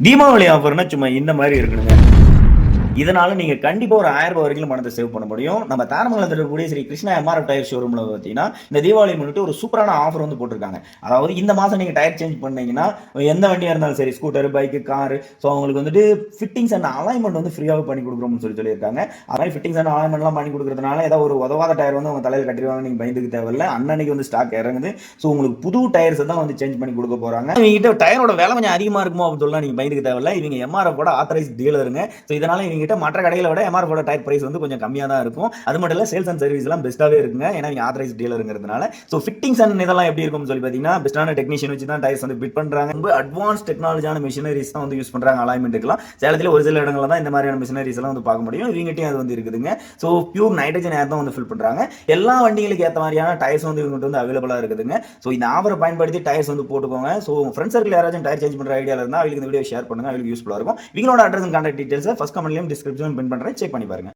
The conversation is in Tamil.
தீபாவளி ஆஃபர்னா சும்மா இந்த மாதிரி இருக்கணுங்க இதனால நீங்க கண்டிப்பா ஒரு ஆயிரம் ரூபாய் வரைக்கும் பணத்தை சேவ் பண்ண முடியும். நம்ம தாரமங்கலத்தில் இருக்கக்கூடிய ஸ்ரீ கிருஷ்ணா எம்ஆர் டயர் ஷோரூம்ல பார்த்தீங்கன்னா இந்த தீபாவளி முன்னிட்டு ஒரு சூப்பரான ஆஃபர் வந்து போட்டிருக்காங்க. அதாவது இந்த மாசம் நீங்க டயர் சேஞ்ச் பண்ணீங்கன்னா எந்த வண்டியா இருந்தாலும் சரி ஸ்கூட்டர் பைக்கு கார் ஸோ அவங்களுக்கு வந்துட்டு ஃபிட்டிங்ஸ் அண்ட் அலைன்மெண்ட் வந்து ஃப்ரீயாக பண்ணி கொடுக்குறோம்னு சொல்லி சொல்லியிருக்காங்க. அது மாதிரி ஃபிட்டிங்ஸ் அண்ட் அலைன்மெண்ட்லாம் பண்ணி கொடுக்குறதுனால ஏதாவது ஒரு உதவாத டயர் வந்து உங்க தலையில் கட்டிடுவாங்க நீங்க பயந்துக்கு தேவையில்ல. அன்னன்னைக்கு வந்து ஸ்டாக் இறங்குது. ஸோ உங்களுக்கு புது டயர்ஸ் தான் வந்து சேஞ்ச் பண்ணி கொடுக்க போறாங்க. இவங்க டயரோட விலை கொஞ்சம் அதிகமா இருக்குமோ அப்படின்னு சொல்லலாம் நீங்க பயந்துக்கு தேவையில்ல. இவங்க எம்ஆர்எஃப் ஆத்தரைஸ் டீலருங்க ஸோ இதனால இவங்க கிட்ட மற்ற கடைகளை விட எம்ஆர்எஃப் டயர் பிரைஸ் வந்து கொஞ்சம் கம்மியாக தான் இருக்கும். அது மட்டும் இல்லை சேல்ஸ் அண்ட் சர்வீஸ் எல்லாம் பெஸ்ட்டாகவே இருக்குங்க. ஏன்னா இவங்க ஆத்தரைஸ் டீலருங்கிறதுனால ஸோ ஃபிட்டிங்ஸ் அண்ட் இதெல்லாம் எப்படி இருக்கும்னு சொல்லி பார்த்தீங்கன்னா பெஸ்ட்டான டெக்னீஷியன் வச்சு தான் டயர்ஸ் வந்து பிட் பண்றாங்க. ரொம்ப அட்வான்ஸ் டெக்னாலஜியான மிஷினரிஸ் தான் வந்து யூஸ் பண்றாங்க அலைன்மெண்ட்டுக்குலாம் சேலத்தில் ஒரு சில இடங்களில் தான் இந்த மாதிரியான மிஷினரிஸ் எல்லாம் வந்து பார்க்க முடியும். இவங்ககிட்டயும் அது வந்து இருக்குதுங்க. ஸோ பியூர் நைட்ரஜன் ஏர் தான் வந்து ஃபில் பண்ணுறாங்க எல்லா வண்டிகளுக்கு ஏற்ற மாதிரியான டயர்ஸ் வந்து இவங்ககிட்ட வந்து அவைலபிளாக இருக்குதுங்க. ஸோ இந்த ஆஃபரை பயன்படுத்தி டயர்ஸ் வந்து போட்டுக்கோங்க. ஸோ ஃப்ரெண்ட்ஸ் சர்க்கிள் யாராச்சும் டயர் சேஞ்ச் பண்ணுற ஐடியா இருந்தால் அவங்களுக்கு இந்த வீடியோ ஷேர் பண்ணுங்க. அவங்களுக்கு யூஸ்ஃபுல்லாக இருக்கும். இவங்களோட அட்ரஸ் கான்டாக்ட் டீட்டெயில்ஸ் ஃபஸ்ட் கமெண்ட்லையும் டிஸ்கிரிப்ஷன் பின் பண்றேன் செக் பண்ணி பாருங்க.